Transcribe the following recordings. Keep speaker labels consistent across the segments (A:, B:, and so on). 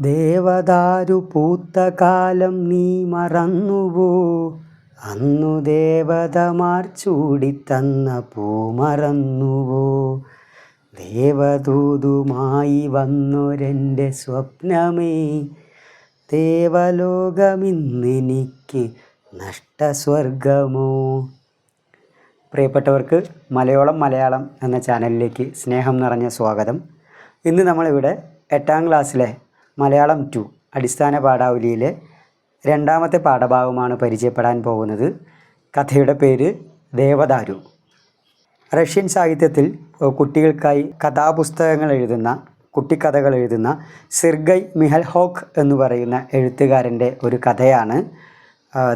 A: ദേവദാരു പൂത്ത കാലം നീ മറന്നുവോ? അന്നു ദേവതമാർ ചൂടിത്തന്ന പൂ മറന്നുവോ? ദേവദൂതുമായി വന്നൊരെന്റെ സ്വപ്നമേ. ദേവലോകമിന്നെനിക്ക് നഷ്ടസ്വർഗമോ? പ്രിയപ്പെട്ടവർക്ക് മലയോളം മലയാളം എന്ന ചാനലിലേക്ക് സ്നേഹം നിറഞ്ഞ സ്വാഗതം. ഇന്ന് നമ്മളിവിടെ എട്ടാം ക്ലാസ്സിലെ മലയാളം ടു അടിസ്ഥാന പാഠാവലിയിലെ രണ്ടാമത്തെ പാഠഭാഗമാണ് പരിചയപ്പെടാൻ പോകുന്നത്. കഥയുടെ പേര് ദേവദാരു. റഷ്യൻ സാഹിത്യത്തിൽ കുട്ടികൾക്കായി കഥാപുസ്തകങ്ങൾ എഴുതുന്ന കുട്ടിക്കഥകൾ എഴുതുന്ന സിർഗൈ മിഹൽ മിഹൽഹോക്ക് എന്ന് പറയുന്ന എഴുത്തുകാരന്റെ ഒരു കഥയാണ്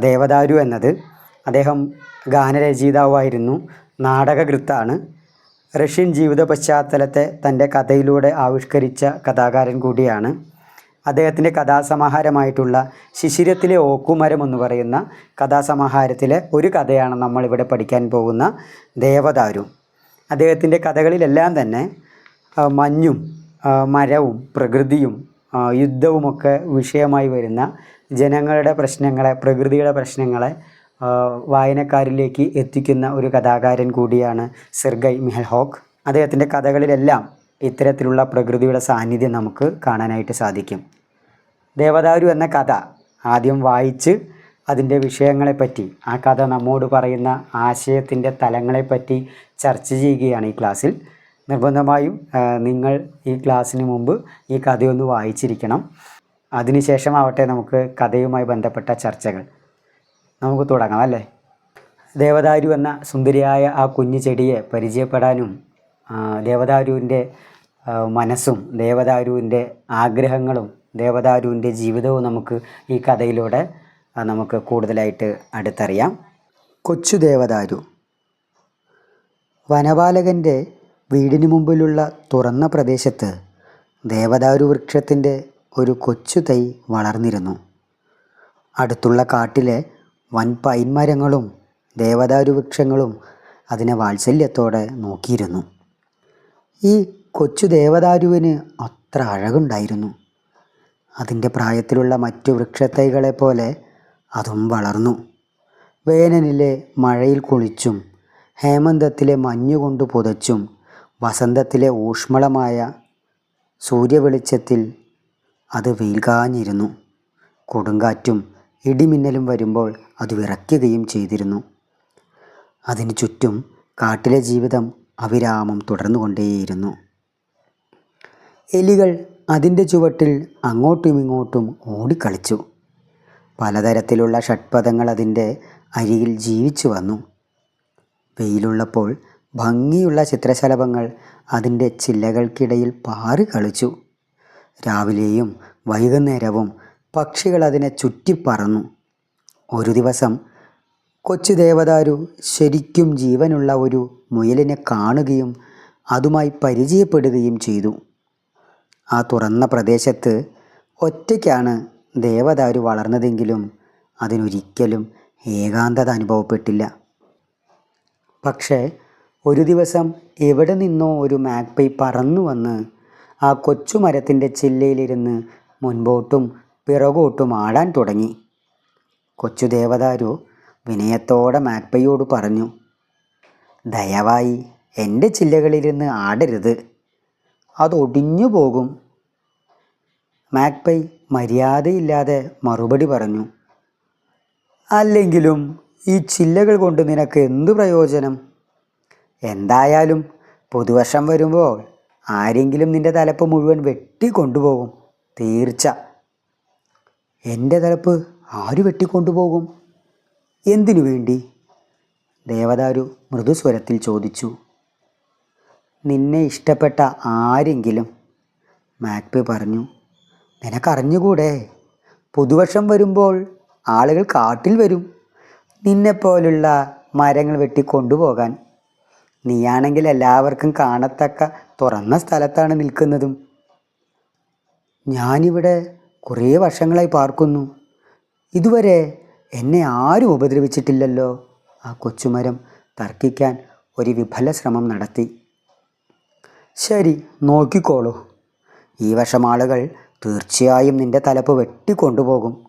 A: ദേവദാരു എന്നത്. അദ്ദേഹം ഗാനരചയിതാവായിരുന്നു നാടകകൃത്താണ്. റഷ്യൻ ജീവിത പശ്ചാത്തലത്തെ തന്റെ കഥയിലൂടെ ആവിഷ്കരിച്ച കഥാകാരൻ കൂടിയാണ്. അദ്ദേഹത്തിന്റെ കഥാസമാഹാരമായിട്ടുള്ള ശിശിരത്തിലെ ഓക്കുമരം എന്ന് പറയുന്ന കഥാസമാഹാരത്തിലെ ഒരു കഥയാണ് നമ്മളിവിടെ പഠിക്കാൻ പോകുന്ന ദേവദാരു. അദ്ദേഹത്തിന്റെ കഥകളിലെല്ലാം തന്നെ മഞ്ഞും മരവും പ്രകൃതിയും യുദ്ധവുമൊക്കെ വിഷയമായി വരുന്ന ജനങ്ങളുടെ പ്രശ്നങ്ങളെ പ്രകൃതിയുടെ പ്രശ്നങ്ങളെ വായനക്കാരിലേക്ക് എത്തിക്കുന്ന ഒരു കഥാകാരൻ കൂടിയാണ് സെർഗൈ മിഹൽഹോക്ക്. അദ്ദേഹത്തിന്റെ കഥകളിലെല്ലാം ഇത്തരത്തിലുള്ള പ്രകൃതിയുടെ സാന്നിധ്യം നമുക്ക് കാണാനായിട്ട് സാധിക്കും. ദേവദാരു എന്ന കഥ ആദ്യം വായിച്ച് അതിന്റെ വിഷയങ്ങളെപ്പറ്റി ആ കഥ നമ്മോട് പറയുന്ന ആശയത്തിന്റെ തലങ്ങളെപ്പറ്റി ചർച്ച ചെയ്യുകയാണ് ഈ ക്ലാസ്സിൽ. നിർബന്ധമായും നിങ്ങൾ ഈ ക്ലാസ്സിന് മുമ്പ് ഈ കഥയൊന്ന് വായിച്ചിരിക്കണം. അതിനുശേഷം അതിനുശേഷമാവട്ടെ നമുക്ക് കഥയുമായി ബന്ധപ്പെട്ട ചർച്ചകൾ. നമുക്ക് തുടങ്ങാം അല്ലേ? ദേവദാരു എന്ന സുന്ദരിയായ ആ കുഞ്ഞു ചെടിയെ പരിചയപ്പെടാനും ദേവദാരുവിന്റെ മനസ്സും ദേവദാരുവിന്റെ ആഗ്രഹങ്ങളും ദേവദാരുവിന്റെ ജീവിതവും നമുക്ക് ഈ കഥയിലൂടെ നമുക്ക് കൂടുതലായിട്ട് അടുത്തറിയാം. കൊച്ചു ദേവദാരു വനപാലകന്റെ വീടിന് മുമ്പിലുള്ള തുറന്ന പ്രദേശത്ത് ദേവദാരു വൃക്ഷത്തിന്റെ ഒരു കൊച്ചു തൈ വളർന്നിരുന്നു. അടുത്തുള്ള കാട്ടിലെ വൻ പൈൻമരങ്ങളും ദേവദാരു വൃക്ഷങ്ങളും അതിനെ വാത്സല്യത്തോടെ നോക്കിയിരുന്നു. ഈ കൊച്ചു ദേവദാരുവിന് അത്ര അഴകുണ്ടായിരുന്നു. അതിന്റെ പ്രായത്തിലുള്ള മറ്റു വൃക്ഷത്തൈകളെ പോലെ അതും വളർന്നു. വേനലിലെ മഴയിൽ കുളിച്ചും ഹേമന്തത്തിലെ മഞ്ഞുകൊണ്ട് പുതച്ചും വസന്തത്തിലെ ഊഷ്മളമായ സൂര്യവെളിച്ചത്തിൽ അത് വീൽകാഞ്ഞിരുന്നു. കൊടുങ്കാറ്റും ഇടിമിന്നലും വരുമ്പോൾ അത് വിറയ്ക്കുകയും ചെയ്തിരുന്നു. അതിനു ചുറ്റും കാട്ടിലെ ജീവിതം അവിരാമം തുടർന്നുകൊണ്ടേയിരുന്നു. എലികൾ അതിന്റെ ചുവട്ടിൽ അങ്ങോട്ടും ഇങ്ങോട്ടും ഓടിക്കളിച്ചു. പലതരത്തിലുള്ള ഷഡ്പദങ്ങൾ അതിന്റെ അരികിൽ ജീവിച്ചു വന്നു. വെയിലുള്ളപ്പോൾ ഭംഗിയുള്ള ചിത്രശലഭങ്ങൾ അതിന്റെ ചില്ലകൾക്കിടയിൽ പാറി കളിച്ചു. രാവിലെയും വൈകുന്നേരവും പക്ഷികൾ അതിനെ ചുറ്റിപ്പറന്നു ഒരു ദിവസം കൊച്ചു ദേവദാരു ശരിക്കും ജീവനുള്ള ഒരു മുയലിനെ കാണുകയും അതുമായി പരിചയപ്പെടുകയും ചെയ്തു. ആ തുറന്ന പ്രദേശത്ത് ഒറ്റയ്ക്കാണ് ദേവദാരു വളർന്നതെങ്കിലും അതിനൊരിക്കലും ഏകാന്തത അനുഭവപ്പെട്ടില്ല. പക്ഷേ ഒരു ദിവസം എവിടെ നിന്നോ ഒരു മാക്പൈ പറന്നു വന്ന് ആ കൊച്ചുമരത്തിന്റെ ചില്ലയിലിരുന്ന് മുൻപോട്ടും പിറകോട്ടും ആടാൻ തുടങ്ങി. കൊച്ചു ദേവദാരു വിനയത്തോടെ മാക്പൈയോട് പറഞ്ഞു ദയവായി എന്റെ ചില്ലകളിലിരുന്ന് ആടരുത്. അതൊടിഞ്ഞു പോകും. മാക്പൈ മര്യാദയില്ലാതെ മറുപടി പറഞ്ഞു അല്ലെങ്കിലും ഈ ചില്ലകൾ കൊണ്ട് നിനക്ക് എന്തു പ്രയോജനം? എന്തായാലും പുതുവർഷം വരുമ്പോൾ ആരെങ്കിലും നിന്റെ തലപ്പ് മുഴുവൻ വെട്ടിക്കൊണ്ടുപോകും തീർച്ച. എന്റെ തലപ്പ് ആര് വെട്ടിക്കൊണ്ടുപോകും? എന്തിനു വേണ്ടി? ദേവദാരു മൃദുസ്വരത്തിൽ ചോദിച്ചു. നിന്നെ ഇഷ്ടപ്പെട്ട ആരെങ്കിലും? മാക്പി പറഞ്ഞു. നിനക്കറിഞ്ഞുകൂടെ? പുതുവർഷം വരുമ്പോൾ ആളുകൾ കാട്ടിൽ വരും. നിന്നെപ്പോലുള്ള മരങ്ങൾ വെട്ടി കൊണ്ടുപോകാൻ. നീയാണെങ്കിൽ എല്ലാവർക്കും കാണത്തക്ക തുറന്ന സ്ഥലത്താണ് നിൽക്കുന്നതും. ഞാനിവിടെ കുറേ വർഷങ്ങളായി പാർക്കുന്നു. ഇതുവരെ എന്നെ ആരും ഉപദ്രവിച്ചിട്ടില്ലല്ലോ. ആ കൊച്ചുമരം തർക്കിക്കാൻ ഒരു വിഫല ശ്രമം നടത്തി. ശരി നോക്കിക്കോളൂ. ഈ വർഷം ആളുകൾ തീർച്ചയായും നിന്റെ തലപ്പ് വെട്ടിക്കൊണ്ടുപോകും.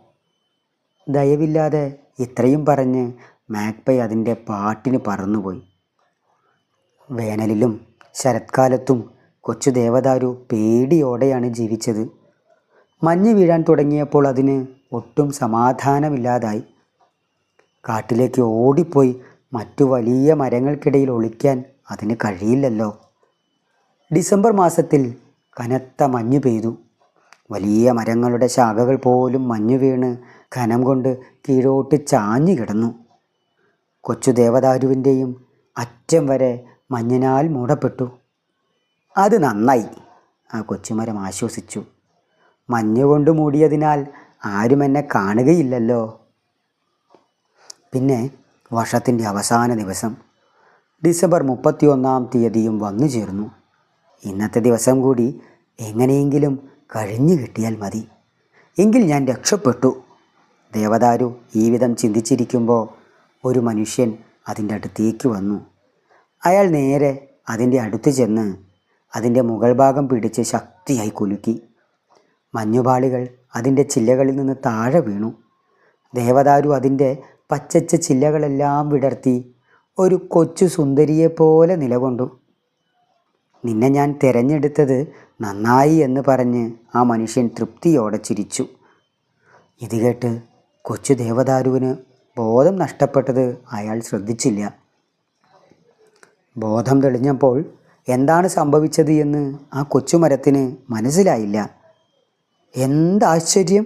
A: ദയവില്ലാതെ ഇത്രയും പറഞ്ഞ് മാക്പൈ അതിന്റെ പാട്ടിന് പറന്നുപോയി. വേനലിലും ശരത്കാലത്തും കൊച്ചു ദേവദാരു പേടിയോടെയാണ് ജീവിച്ചത്. മഞ്ഞ് വീഴാൻ തുടങ്ങിയപ്പോൾ അതിന് ഒട്ടും സമാധാനമില്ലാതായി. കാട്ടിലേക്ക് ഓടിപ്പോയി മറ്റു വലിയ മരങ്ങൾക്കിടയിൽ ഒളിക്കാൻ അതിന് കഴിയില്ലല്ലോ. ഡിസംബർ മാസത്തിൽ കനത്ത മഞ്ഞ് പെയ്തു. വലിയ മരങ്ങളുടെ ശാഖകൾ പോലും മഞ്ഞു വീണ് കനം കൊണ്ട് കീഴോട്ട് ചാഞ്ഞു കിടന്നു. കൊച്ചു ദേവദാരുവിന്റെയും അറ്റം വരെ മഞ്ഞിനാൽ മൂടപ്പെട്ടു. അത് നന്നായി ആ കൊച്ചുമരം ആശ്വസിച്ചു. മഞ്ഞുകൊണ്ട് മൂടിയതിനാൽ ആരും എന്നെ കാണുകയില്ലല്ലോ. പിന്നെ വർഷത്തിന്റെ അവസാന ദിവസം ഡിസംബർ മുപ്പത്തിയൊന്നാം തീയതിയും വന്നു ചേർന്നു. ഇന്നത്തെ ദിവസം കൂടി എങ്ങനെയെങ്കിലും കഴിഞ്ഞു കിട്ടിയാൽ മതി. എങ്കിൽ ഞാൻ രക്ഷപ്പെട്ടു. ദേവദാരു ഈ വിധം ചിന്തിച്ചിരിക്കുമ്പോൾ ഒരു മനുഷ്യൻ അതിന്റെ അടുത്തേക്ക് വന്നു. അയാൾ നേരെ അതിന്റെ അടുത്ത് ചെന്ന് അതിന്റെ മുകൾ ഭാഗം പിടിച്ച് ശക്തിയായി കുലുക്കി. മഞ്ഞുപാളികൾ അതിന്റെ ചില്ലകളിൽ നിന്ന് താഴെ വീണു. ദേവദാരു അതിന്റെ പച്ചച്ച ചില്ലകളെല്ലാം വിടർത്തി ഒരു കൊച്ചു സുന്ദരിയെപ്പോലെ നിലകൊണ്ടു. നിന്നെ ഞാൻ തിരഞ്ഞെടുത്തത് നന്നായി എന്ന് പറഞ്ഞ് ആ മനുഷ്യൻ തൃപ്തിയോടെ ചിരിച്ചു. ഇത് കേട്ട് കൊച്ചു ദേവദാരുവിന് ബോധം നഷ്ടപ്പെട്ടത് അയാൾ ശ്രദ്ധിച്ചില്ല. ബോധം തെളിഞ്ഞപ്പോൾ എന്താണ് സംഭവിച്ചത് എന്ന് ആ കൊച്ചുമരത്തിന് മനസ്സിലായില്ല. എന്താശ്ചര്യം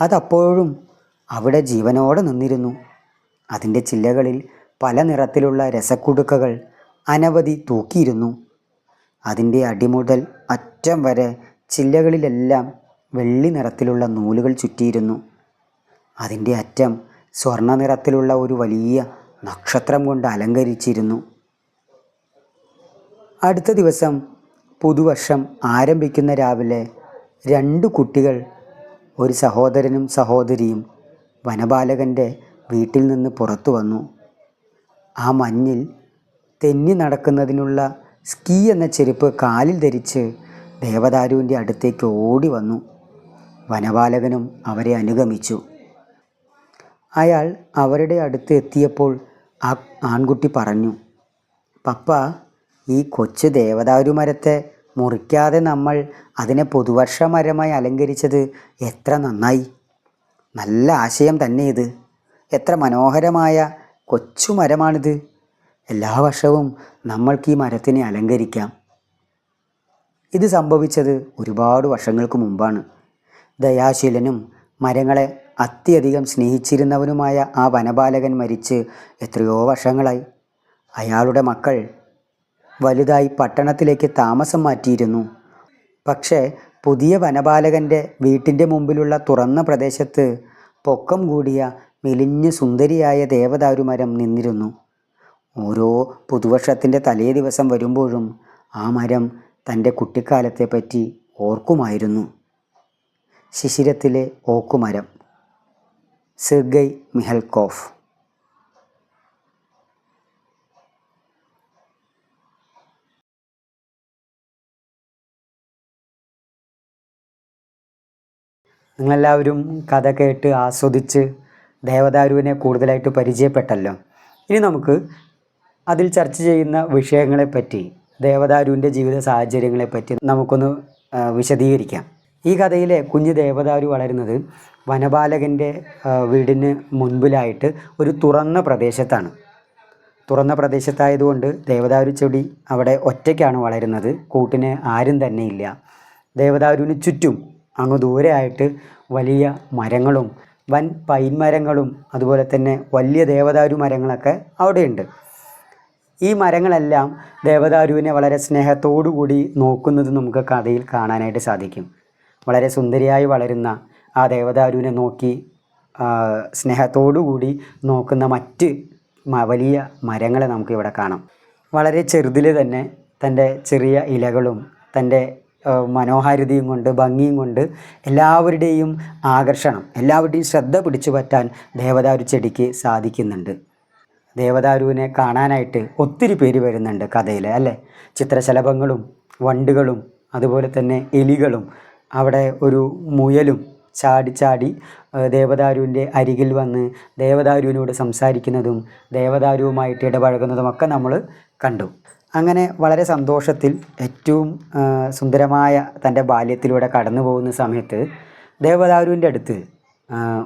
A: അതപ്പോഴും അവിടെ ജീവനോടെ നിന്നിരുന്നു. അതിന്റെ ചില്ലകളിൽ പല നിറത്തിലുള്ള രസക്കുടുക്കകൾ അനവധി തൂക്കിയിരുന്നു. അതിന്റെ അടിമുതൽ അറ്റം വരെ ചില്ലകളിലെല്ലാം വെള്ളി നിറത്തിലുള്ള നൂലുകൾ ചുറ്റിയിരുന്നു. അതിന്റെ അറ്റം സ്വർണ നിറത്തിലുള്ള ഒരു വലിയ നക്ഷത്രം കൊണ്ട് അലങ്കരിച്ചിരുന്നു. അടുത്ത ദിവസം പുതുവർഷം ആരംഭിക്കുന്ന രാവിലെ രണ്ട് കുട്ടികൾ ഒരു സഹോദരനും സഹോദരിയും വനപാലകന്റെ വീട്ടിൽ നിന്ന് പുറത്തു വന്നു. ആ മഞ്ഞിൽ തെന്നി നടക്കുന്നതിനുള്ള സ്കീ എന്ന ചെരുപ്പ് കാലിൽ ധരിച്ച് ദേവദാരുവിന്റെ അടുത്തേക്ക് ഓടി വന്നു. വനപാലകനും അവരെ അനുഗമിച്ചു. അയാൾ അവരുടെ അടുത്ത് എത്തിയപ്പോൾ ആ ആൺകുട്ടി പറഞ്ഞു പപ്പ ഈ കൊച്ചു ദേവദാരു മരത്തെ മുറിക്കാതെ നമ്മൾ അതിനെ പുതുവർഷ മരമായി അലങ്കരിച്ചത് എത്ര നന്നായി. നല്ല ആശയം തന്നെ ഇത്. എത്ര മനോഹരമായ കൊച്ചു മരമാണിത്. എല്ലാ വർഷവും നമ്മൾക്ക് ഈ മരത്തിനെ അലങ്കരിക്കാം. ഇത് സംഭവിച്ചത് ഒരുപാട് വർഷങ്ങൾക്ക് മുമ്പാണ്. ദയാശീലനും മരങ്ങളെ അത്യധികം സ്നേഹിച്ചിരുന്നവനുമായ ആ വനപാലകൻ മരിച്ച് എത്രയോ വർഷങ്ങളായി. അയാളുടെ മക്കൾ വലുതായി പട്ടണത്തിലേക്ക് താമസം മാറ്റിയിരുന്നു. പക്ഷേ പുതിയ വനപാലകന്റെ വീട്ടിന്റെ മുമ്പിലുള്ള തുറന്ന പ്രദേശത്ത് പൊക്കം കൂടിയ മെലിഞ്ഞ് സുന്ദരിയായ ദേവദാരുമരം നിന്നിരുന്നു. ഓരോ പുതുവർഷത്തിന്റെ തലേ ദിവസം വരുമ്പോഴും ആ മരം തന്റെ കുട്ടിക്കാലത്തെപ്പറ്റി ഓർക്കുമായിരുന്നു. ശിശിരത്തിലെ ഓക്കുമരം. സിർഗൈ മിഹൽകോഫ് നിങ്ങളെല്ലാവരും കഥ കേട്ട് ആസ്വദിച്ച് ദേവദാരുവിനെ കൂടുതലായിട്ട് പരിചയപ്പെട്ടല്ലോ. ഇനി നമുക്ക് അതിൽ ചർച്ച ചെയ്യുന്ന വിഷയങ്ങളെപ്പറ്റി ദേവദാരുവിന്റെ ജീവിത സാഹചര്യങ്ങളെപ്പറ്റി നമുക്കൊന്ന് വിശദീകരിക്കാം. ഈ കഥയിലെ കുഞ്ഞ് ദേവദാരു വളരുന്നത് വനപാലകന്റെ വീടിന് മുൻപിലായിട്ട് ഒരു തുറന്ന പ്രദേശത്താണ്. തുറന്ന പ്രദേശത്തായതുകൊണ്ട് ദേവദാരു ചെടി അവിടെ ഒറ്റയ്ക്കാണ് വളരുന്നത്. കൂട്ടിന് ആരും തന്നെ ഇല്ല ദേവദാരുവിന് ചുറ്റും അങ്ങ് ദൂരെയായിട്ട് വലിയ മരങ്ങളും വൻ പൈൻ മരങ്ങളും അതുപോലെ തന്നെ വലിയ ദേവദാരു മരങ്ങളൊക്കെ അവിടെയുണ്ട്. ഈ മരങ്ങളെല്ലാം ദേവദാരുവിനെ വളരെ സ്നേഹത്തോടുകൂടി നോക്കുന്നത് നമുക്ക് കഥയിൽ കാണാനായിട്ട് സാധിക്കും. വളരെ സുന്ദരിയായി വളരുന്ന ആ ദേവദാരുവിനെ നോക്കി സ്നേഹത്തോടുകൂടി കൂടി നോക്കുന്ന മറ്റ് വലിയ മരങ്ങളെ നമുക്ക് ഇവിടെ കാണാം. വളരെ ചെറുതിൽ തന്നെ തന്റെ ചെറിയ ഇലകളും തന്റെ മനോഹാരിതയും കൊണ്ട് ഭംഗിയും കൊണ്ട് എല്ലാവരുടെയും ആകർഷണം എല്ലാവരുടെയും ശ്രദ്ധ പിടിച്ചു പറ്റാൻ ദേവദാരു ചെടിക്ക് സാധിക്കുന്നുണ്ട്. ദേവദാരുവിനെ കാണാനായിട്ട് ഒത്തിരി പേര് വരുന്നുണ്ട് കഥയിൽ അല്ലേ? ചിത്രശലഭങ്ങളും വണ്ടുകളും അതുപോലെ തന്നെ എലികളും അവിടെ ഒരു മുയലും ചാടി ചാടി ദേവദാരുവിന്റെ അരികിൽ വന്ന് ദേവദാരുവിനോട് സംസാരിക്കുന്നതും ദേവദാരുവുമായിട്ട് ഇടപഴകുന്നതുമൊക്കെ നമ്മൾ കണ്ടു. അങ്ങനെ വളരെ സന്തോഷത്തിൽ ഏറ്റവും സുന്ദരമായ തന്റെ ബാല്യത്തിലൂടെ കടന്നു പോകുന്ന സമയത്ത് ദേവദാരുവിന്റെ അടുത്ത്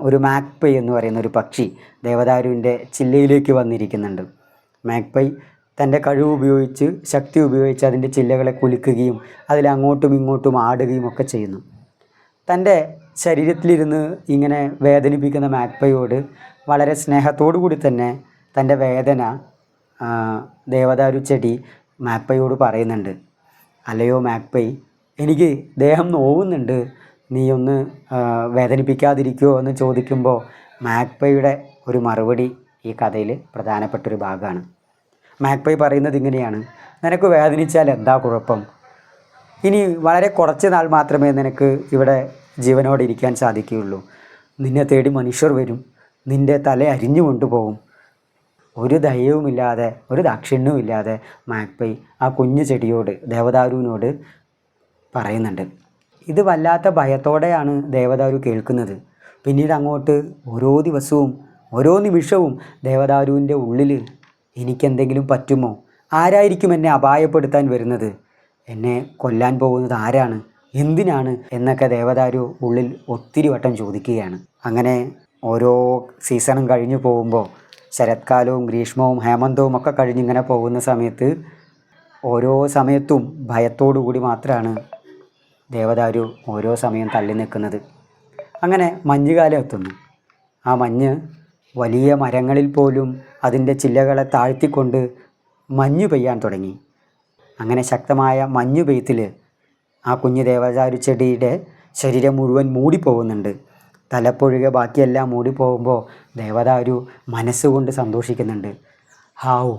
A: ഒരു മാക്പൈ എന്ന് പറയുന്ന ഒരു പക്ഷി ദേവദാരുവിന്റെ ചില്ലയിലേക്ക് വന്നിരിക്കുന്നുണ്ട്. മാക്പൈ തന്റെ കഴിവ് ഉപയോഗിച്ച് ശക്തി ഉപയോഗിച്ച് അതിന്റെ ചില്ലകളെ കുലുക്കുകയും അതിൽ അങ്ങോട്ടും ഇങ്ങോട്ടും ആടുകയും ഒക്കെ ചെയ്യുന്നു. തന്റെ ശരീരത്തിലിരുന്ന് ഇങ്ങനെ വേദനിപ്പിക്കുന്ന മാക്പയോട് വളരെ സ്നേഹത്തോടു കൂടി തന്നെ തന്റെ വേദന ദേവദാരു ചെടി മാക്പയോട് പറയുന്നുണ്ട്. അല്ലയോ മാക്പൈ എനിക്ക് ദേഹം നോവുന്നുണ്ട്. നീ ഒന്ന് വേദനിപ്പിക്കാതിരിക്കുമോ എന്ന് ചോദിക്കുമ്പോൾ മാക്പയുടെ ഒരു മറുപടി ഈ കഥയിൽ പ്രധാനപ്പെട്ടൊരു ഭാഗമാണ്. മാക്പൈ പറയുന്നത് ഇങ്ങനെയാണ് നിനക്ക് വേദനിച്ചാൽ എന്താ കുഴപ്പം? ഇനി വളരെ കുറച്ച് നാൾ മാത്രമേ നിനക്ക് ഇവിടെ ജീവനോടെ ഇരിക്കാൻ സാധിക്കുകയുള്ളൂ. നിന്നെ തേടി മനുഷ്യർ വരും നിന്റെ തല അരിഞ്ഞു കൊണ്ടുപോകും. ഒരു ദയവുമില്ലാതെ ഒരു ദാക്ഷിണ്യവും ഇല്ലാതെ മാക്പൈ ആ കുഞ്ഞു ചെടിയോട് ദേവദാരുവിനോട് പറയുന്നുണ്ട്. ഇത് വല്ലാത്ത ഭയത്തോടെയാണ് ദേവദാരു കേൾക്കുന്നത്. പിന്നീട് അങ്ങോട്ട് ഓരോ ദിവസവും ഓരോ നിമിഷവും ദേവദാരുവിന്റെ ഉള്ളിൽ എനിക്കെന്തെങ്കിലും പറ്റുമോ? ആരായിരിക്കും എന്നെ അപായപ്പെടുത്താൻ വരുന്നത്? എന്നെ കൊല്ലാൻ പോകുന്നത് ആരാണ്? എന്തിനാണ്? എന്നൊക്കെ ദേവദാരു ഉള്ളിൽ ഒത്തിരി വട്ടം ചോദിക്കുകയാണ്. അങ്ങനെ ഓരോ സീസണും കഴിഞ്ഞു പോകുമ്പോൾ ശരത്കാലവും ഗ്രീഷ്മവും ഹേമന്തവും ഒക്കെ കഴിഞ്ഞിങ്ങനെ പോകുന്ന സമയത്ത് ഓരോ സമയത്തും ഭയത്തോടു കൂടി മാത്രമാണ് ദേവദാരു ഓരോ സമയം തള്ളി നിൽക്കുന്നത്. അങ്ങനെ മഞ്ഞുകാലം എത്തുന്നു. ആ മഞ്ഞ് വലിയ മരങ്ങളിൽ പോലും അതിന്റെ ചില്ലകളെ താഴ്ത്തിക്കൊണ്ട് മഞ്ഞു പെയ്യാൻ തുടങ്ങി. അങ്ങനെ ശക്തമായ മഞ്ഞു പെയ്ത്തിൽ ആ കുഞ്ഞു ദേവദാരു ചെടിയുടെ ശരീരം മുഴുവൻ മൂടിപ്പോകുന്നുണ്ട്. തലപ്പൊഴികെ ബാക്കിയെല്ലാം മൂടിപ്പോകുമ്പോൾ ദേവദാരു മനസ്സുകൊണ്ട് സന്തോഷിക്കുന്നുണ്ട്. ഹാവു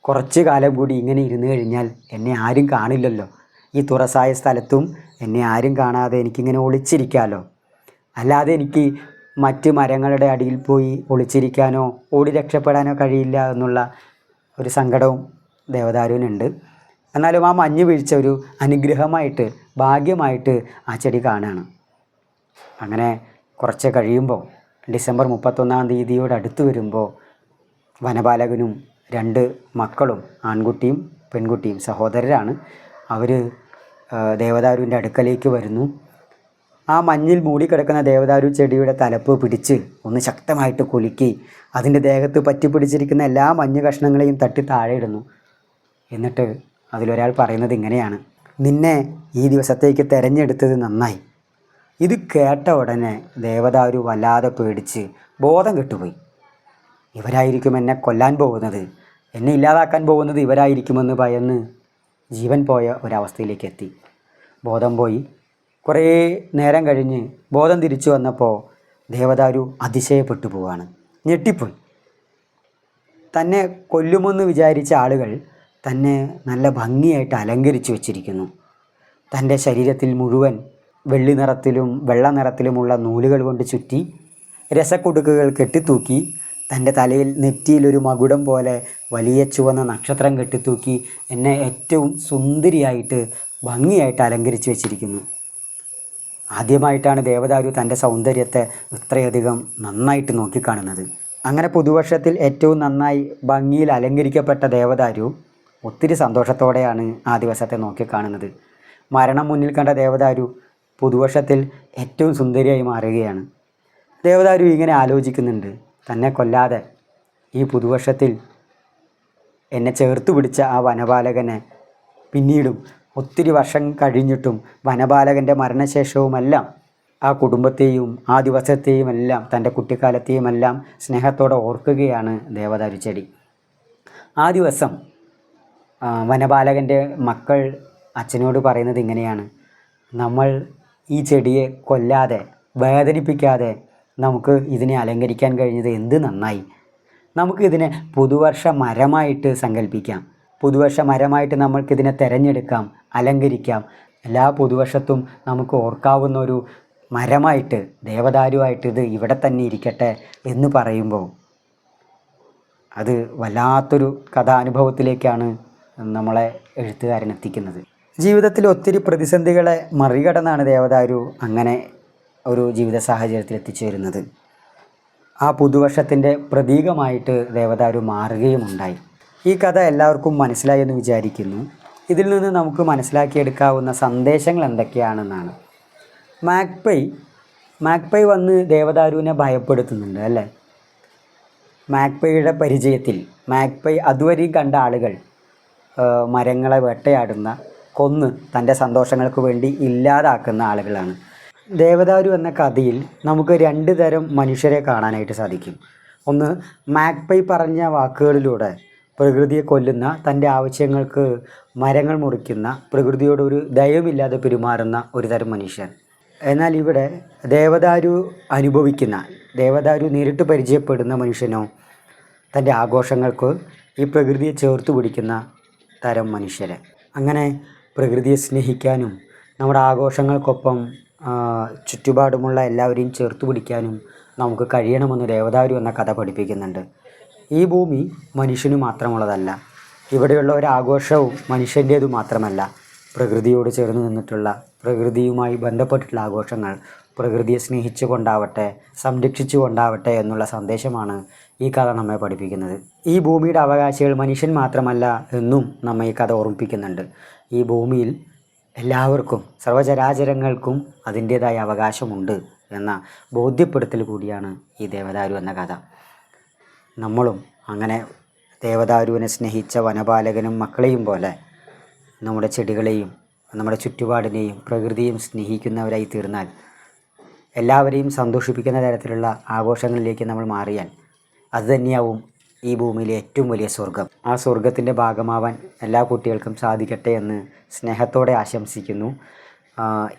A: കുറച്ച് കാലം കൂടി ഇങ്ങനെ ഇരുന്ന് കഴിഞ്ഞാൽ എന്നെ ആരും കാണില്ലല്ലോ. ഈ തുറസായ സ്ഥലത്തും എന്നെ ആരും കാണാതെ എനിക്കിങ്ങനെ ഒളിച്ചിരിക്കാമല്ലോ അല്ലാതെ എനിക്ക് മറ്റ് മരങ്ങളുടെ അടിയിൽ പോയി ഒളിച്ചിരിക്കാനോ ഓടി രക്ഷപ്പെടാനോ കഴിയില്ല എന്നുള്ള ഒരു സങ്കടവും ദേവദാരുവിനുണ്ട്. എന്നാലും ആ മഞ്ഞ് വീഴ്ച ഒരു അനുഗ്രഹമായിട്ട് ഭാഗ്യമായിട്ട് ആ ചെടി കാണുകയാണ് അങ്ങനെ കുറച്ച് കഴിയുമ്പോൾ ഡിസംബർ മുപ്പത്തൊന്നാം തീയതിയോട് അടുത്ത് വരുമ്പോൾ വനപാലകനും രണ്ട് മക്കളും ആൺകുട്ടിയും പെൺകുട്ടിയും സഹോദരരാണ്. അവർ ദേവദാരുവിന്റെ അടുക്കലേക്ക് വരുന്നു. ആ മഞ്ഞിൽ മൂടിക്കിടക്കുന്ന ദേവദാരു ചെടിയുടെ തലപ്പ് പിടിച്ച് ഒന്ന് ശക്തമായിട്ട് കുലുക്കി അതിന്റെ ദേഹത്ത് പറ്റി പിടിച്ചിരിക്കുന്ന എല്ലാ മഞ്ഞ് കഷ്ണങ്ങളെയും തട്ടി താഴെ ഇടുന്നു എന്നിട്ട് അതിലൊരാൾ പറയുന്നത് ഇങ്ങനെയാണ്. നിന്നെ ഈ ദിവസത്തേക്ക് തിരഞ്ഞെടുത്തത് നന്നായി. ഇത് കേട്ട ഉടനെ ദേവദാരു വല്ലാതെ പേടിച്ച് ബോധം കെട്ടുപോയി. ഇവരായിരിക്കും എന്നെ കൊല്ലാൻ പോകുന്നത്. എന്നെ ഇല്ലാതാക്കാൻ പോകുന്നത് ഇവരായിരിക്കുമെന്ന് ഭയന്ന് ജീവൻ പോയ ഒരവസ്ഥയിലേക്ക് എത്തി. ബോധം പോയി. കുറേ നേരം കഴിഞ്ഞ് ബോധം തിരിച്ചു വന്നപ്പോൾ ദേവദാരു അതിശയപ്പെട്ടു പോവാണ്. ഞെട്ടിപ്പോയി. തന്നെ കൊല്ലുമെന്ന് വിചാരിച്ച ആളുകൾ തന്നെ നല്ല ഭംഗിയായിട്ട് അലങ്കരിച്ചു വച്ചിരിക്കുന്നു. തന്റെ ശരീരത്തിൽ മുഴുവൻ വെള്ളി നിറത്തിലും വെള്ള നിറത്തിലുമുള്ള നൂലുകൾ കൊണ്ട് ചുറ്റി രസക്കുടുക്കുകൾ കെട്ടിത്തൂക്കി തന്റെ തലയിൽ നെറ്റിയിലൊരു മകുടം പോലെ വലിയ ചുവന്ന നക്ഷത്രം കെട്ടിത്തൂക്കി എന്നെ ഏറ്റവും സുന്ദരിയായിട്ട് ഭംഗിയായിട്ട് അലങ്കരിച്ചു വെച്ചിരിക്കുന്നു. ആദ്യമായിട്ടാണ് ദേവദാരു തന്റെ സൗന്ദര്യത്തെ ഇത്രയധികം നന്നായിട്ട് നോക്കിക്കാണുന്നത്. അങ്ങനെ പുതുവർഷത്തിൽ ഏറ്റവും നന്നായി ഭംഗിയിൽ അലങ്കരിക്കപ്പെട്ട ദേവദാരു ഒത്തിരി സന്തോഷത്തോടെയാണ് ആ ദിവസത്തെ നോക്കിക്കാണുന്നത്. മരണം മുന്നിൽ കണ്ട ദേവദാരു പുതുവർഷത്തിൽ ഏറ്റവും സുന്ദരിയായി മാറുകയാണ്. ദേവദാരു ഇങ്ങനെ ആലോചിക്കുന്നുണ്ട് തന്നെ കൊല്ലാതെ ഈ പുതുവർഷത്തിൽ എന്നെ ചേർത്ത് പിടിച്ച ആ വനപാലകനെ പിന്നീടും ഒത്തിരി വർഷം കഴിഞ്ഞിട്ടും വനപാലകന്റെ മരണശേഷവുമെല്ലാം ആ കുടുംബത്തെയും ആ ദിവസത്തെയും എല്ലാം തന്റെ കുട്ടിക്കാലത്തെയും എല്ലാം സ്നേഹത്തോടെ ഓർക്കുകയാണ് ദേവദാരു ചെടി ആ ദിവസം വനപാലകന്റെ മക്കൾ അച്ഛനോട് പറയുന്നത് ഇങ്ങനെയാണ്. നമ്മൾ ഈ ചെടിയെ കൊല്ലാതെ വേദനിപ്പിക്കാതെ നമുക്ക് ഇതിനെ അലങ്കരിക്കാൻ കഴിഞ്ഞത് എന്ത് നന്നായി. നമുക്ക് ഇതിനെ പുതുവർഷ മരമായിട്ട് സങ്കല്പിക്കാം പുതുവർഷ മരമായിട്ട് നമ്മൾക്കിതിനെ തിരഞ്ഞെടുക്കാം അലങ്കരിക്കാം. എല്ലാ പുതുവർഷത്തും നമുക്ക് ഓർക്കാവുന്ന ഒരു മരമായിട്ട് ദേവദാരുവായിട്ട് ഇത് ഇവിടെ തന്നെ ഇരിക്കട്ടെ എന്ന് പറയുമ്പോൾ അത് വല്ലാത്തൊരു കഥാനുഭവത്തിലേക്കാണ് നമ്മളെ എഴുത്തുകാരൻ എത്തിക്കുന്നത് ജീവിതത്തിൽ ഒത്തിരി പ്രതിസന്ധികളെ മറികടന്നാണ് ദേവദാരു അങ്ങനെ ഒരു ജീവിത സാഹചര്യത്തിൽ എത്തിച്ചേരുന്നത് ആ പുതുവർഷത്തിന്റെ പ്രതീകമായിട്ട് ദേവദാരു മാറുകയുമുണ്ടായി. ഈ കഥ എല്ലാവർക്കും മനസ്സിലായി എന്ന് വിചാരിക്കുന്നു. ഇതിൽ നിന്ന് നമുക്ക് മനസ്സിലാക്കിയെടുക്കാവുന്ന സന്ദേശങ്ങൾ എന്തൊക്കെയാണെന്നാണ്. മാക്പൈ മാക്പൈ വന്ന് ദേവദാരുവിനെ ഭയപ്പെടുത്തുന്നുണ്ട് അല്ലേ? മാക്പൈയുടെ പരിചയത്തിൽ മാക്പൈ അതുവരെയും കണ്ട ആളുകൾ മരങ്ങളെ വേട്ടയാടുന്ന കൊന്ന് തന്റെ സന്തോഷങ്ങൾക്ക് വേണ്ടി ഇല്ലാതാക്കുന്ന ആളുകളാണ്. ദേവദാരു എന്ന കഥയിൽ നമുക്ക് രണ്ട് തരം മനുഷ്യരെ കാണാനായിട്ട് സാധിക്കും. ഒന്ന് മാക്പൈ പറഞ്ഞ വാക്കുകളിലൂടെ പ്രകൃതിയെ കൊല്ലുന്ന തന്റെ ആവശ്യങ്ങൾക്ക് മരങ്ങൾ മുറിക്കുന്ന പ്രകൃതിയോട് ഒരു ദയവില്ലാതെ പെരുമാറുന്ന ഒരു തരം മനുഷ്യൻ. എന്നാൽ ഇവിടെ ദേവദാരു അനുഭവിക്കുന്ന ദേവദാരു നേരിട്ട് പരിചയപ്പെടുന്ന മനുഷ്യനോ തന്റെ ആഘോഷങ്ങൾക്ക് ഈ പ്രകൃതിയെ ചേർത്ത് പിടിക്കുന്ന തരം മനുഷ്യരെ. അങ്ങനെ പ്രകൃതിയെ സ്നേഹിക്കാനും നമ്മുടെ ആഘോഷങ്ങൾക്കൊപ്പം ചുറ്റുപാടുമുള്ള എല്ലാവരെയും ചേർത്ത് പിടിക്കാനും നമുക്ക് കഴിയണമെന്ന് ദേവദാരു എന്ന കഥ പഠിപ്പിക്കുന്നുണ്ട്. ഈ ഭൂമി മനുഷ്യന് മാത്രമുള്ളതല്ല. ഇവിടെയുള്ള ഒരു ആഘോഷവും മനുഷ്യന്റേതു മാത്രമല്ല. പ്രകൃതിയോട് ചേർന്ന് നിന്നിട്ടുള്ള പ്രകൃതിയുമായി ബന്ധപ്പെട്ടിട്ടുള്ള ആഘോഷങ്ങൾ പ്രകൃതിയെ സ്നേഹിച്ചു കൊണ്ടാവട്ടെ സംരക്ഷിച്ചു കൊണ്ടാവട്ടെ എന്നുള്ള സന്ദേശമാണ് ഈ കഥ നമ്മെ പഠിപ്പിക്കുന്നത്. ഈ ഭൂമിയുടെ അവകാശികൾ മനുഷ്യൻ മാത്രമല്ല എന്നും നമ്മെ ഈ കഥ ഓർമ്മിപ്പിക്കുന്നുണ്ട്. ഈ ഭൂമിയിൽ എല്ലാവർക്കും സർവചരാചരങ്ങൾക്കും അതിന്റേതായ അവകാശമുണ്ട് എന്ന ബോധ്യപ്പെടുത്തൽ കൂടിയാണ് ഈ ദേവദാരു എന്ന കഥ. നമ്മളും അങ്ങനെ ദേവദാരുവിനെ സ്നേഹിച്ച വനപാലകനും മക്കളെയും പോലെ നമ്മുടെ ചെടികളെയും നമ്മുടെ ചുറ്റുപാടിനെയും പ്രകൃതിയും സ്നേഹിക്കുന്നവരായി തീർന്നാൽ എല്ലാവരെയും സന്തോഷിപ്പിക്കുന്ന തരത്തിലുള്ള ആഘോഷങ്ങളിലേക്ക് നമ്മൾ മാറിയാൽ അതുതന്നെയാവും ഈ ഭൂമിയിലെ ഏറ്റവും വലിയ സ്വർഗം ആ സ്വർഗത്തിന്റെ ഭാഗമാവാൻ എല്ലാ കുട്ടികൾക്കും സാധിക്കട്ടെ എന്ന് സ്നേഹത്തോടെ ആശംസിക്കുന്നു.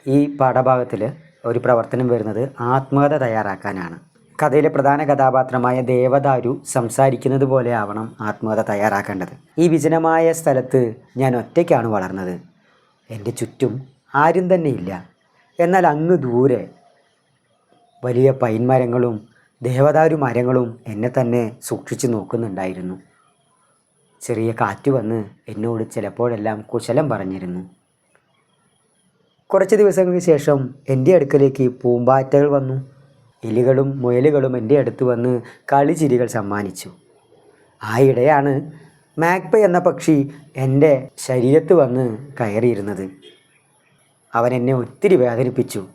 A: ഈ പാഠഭാഗത്തിൽ ഒരു പ്രവർത്തനം വരുന്നത് ആത്മകഥ തയ്യാറാക്കാനാണ്. കഥയിലെ പ്രധാന കഥാപാത്രമായ ദേവദാരു സംസാരിക്കുന്നത് പോലെ ആവണം ആത്മകഥ തയ്യാറാക്കേണ്ടത്. ഈ വിജനമായ സ്ഥലത്ത് ഞാൻ ഒറ്റയ്ക്കാണ് വളർന്നത്. എന്റെ ചുറ്റും ആരും തന്നെ ഇല്ല. എന്നാൽ അങ്ങ് ദൂരെ വലിയ പൈൻ മരങ്ങളും ദേവദാരു മരങ്ങളും എന്നെ തന്നെ സൂക്ഷിച്ചു നോക്കുന്നുണ്ടായിരുന്നു. ചെറിയ കാറ്റ് വന്ന് എന്നോട് ചിലപ്പോഴെല്ലാം കുശലം പറഞ്ഞിരുന്നു. കുറച്ച് ദിവസങ്ങൾക്ക് ശേഷം എന്റെ അടുക്കലേക്ക് പൂമ്പാറ്റകൾ വന്നു. എലികളും മുയലുകളും എന്റെ അടുത്ത് വന്ന് കളിചിരികൾ സമ്മാനിച്ചു. ആ ഇടെയാണ് മാക്പ എന്ന പക്ഷി എന്റെ ശരീരത്ത് വന്ന് കയറിയിരുന്നത്. അവൻ എന്നെ ഒത്തിരി വേദനിപ്പിച്ചു.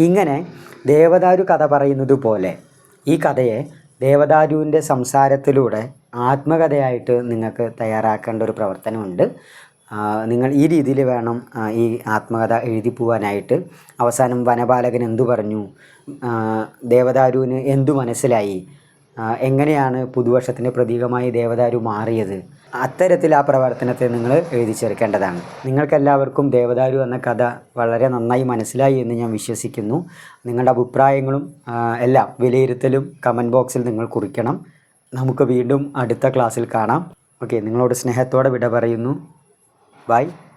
A: ഇങ്ങനെ ദേവദാരു കഥ പറയുന്നത് പോലെ ഈ കഥയെ ദേവദാരുവിന്റെ സംസാരത്തിലൂടെ ആത്മകഥയായിട്ട് നിങ്ങൾക്ക് തയ്യാറാക്കേണ്ട ഒരു പ്രവർത്തനമുണ്ട്. നിങ്ങൾ ഈ രീതിയിൽ വേണം ഈ ആത്മകഥ എഴുതി പോവാനായിട്ട് അവസാനം വനപാലകൻ എന്തു പറഞ്ഞു? ദേവദാരുവിന് എന്തു മനസ്സിലായി? എങ്ങനെയാണ് പുതുവർഷത്തിന്റെ പ്രതീകമായി ദേവദാരു മാറിയത്? അത്തരത്തിൽ ആ പ്രവർത്തനത്തെ നിങ്ങൾ എഴുതി ചേർക്കേണ്ടതാണ് നിങ്ങൾക്കെല്ലാവർക്കും ദേവദാരു എന്ന കഥ വളരെ നന്നായി മനസ്സിലായി എന്ന് ഞാൻ വിശ്വസിക്കുന്നു. നിങ്ങളുടെ അഭിപ്രായങ്ങളും എല്ലാം വിലയിരുത്തലും കമന്റ് ബോക്സിൽ നിങ്ങൾ കുറിക്കണം. നമുക്ക് വീണ്ടും അടുത്ത ക്ലാസ്സിൽ കാണാം. ഓക്കെ നിങ്ങളോട് സ്നേഹത്തോടെ വിട പറയുന്നു. Bye.